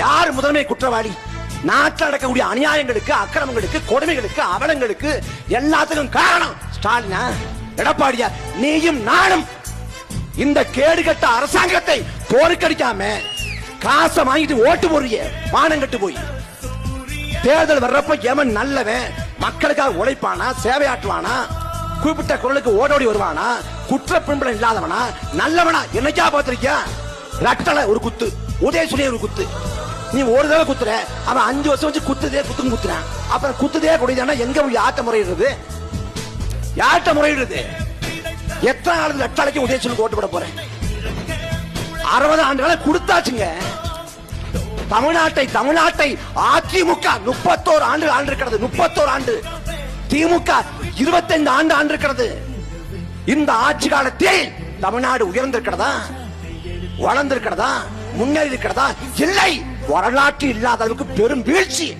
யார் முதன்மை குற்றவாளி? நாட்டில் நடக்கக்கூடிய அநியாயங்களுக்கு அக்கிரமங்களுக்கு கொடுமைகளுக்கு அவலங்களுக்கு எல்லாத்துக்கும் காரணம் ஸ்டாலினா எடப்பாடியா நீயும் நானும் இந்த கேடுகட்ட அரசாங்கத்தை போருக்கடிக்காம காசை வாங்கிட்டு ஓட்டு போறிய மானம் கட்டு போய். தேர்தல் வர்றப்ப எவன் நல்லவன்? மக்களுக்காக உழைப்பானா சேவையாற்றுவானா? குறிப்பிட்ட குரலுக்கு ஓடோடி வருவானா? குற்ற பின்புலம் இல்லாதவனா? நல்லவனா? என்னைக்கா பார்த்திருக்கியா? ரட்டல ஒரு குத்து. உதயசுனி ஒரு குத்து. நீ ஒரு தடவை குத்துற அவன் அஞ்சு வருஷம் வச்சு குத்துதே குத்துன்னு குத்துறான். அப்புறம் குத்துதே குடிதானா எங்க போய் யார்ட்ட முறையிடுறது? யார்ட்ட முறையிடுறது? எத்தனை நாள் லட்சாலைக்கு உதயசுனுக்கு ஓட்டு போட போறேன்? அறுபது ஆண்டுகளை கொடுத்தாச்சுங்க. தமிழ்நாட்டை தமிழ்நாட்டை அதிமுக முப்பத்தோரு ஆண்டு ஆண்டு இருக்கிறது முப்பத்தோரு ஆண்டு. திமுக இருபத்தைந்து ஆண்டு ஆண்டு இருக்கிறது இந்த ஆட்சி காலத்தில் தமிழ்நாடு உயர்ந்திருக்கிறதா? வளர்ந்திருக்கிறதா? முன்னேறி இருக்கிறதா? இல்லை. வரலாற்று இல்லாத அளவுக்கு பெரும் வீழ்ச்சி.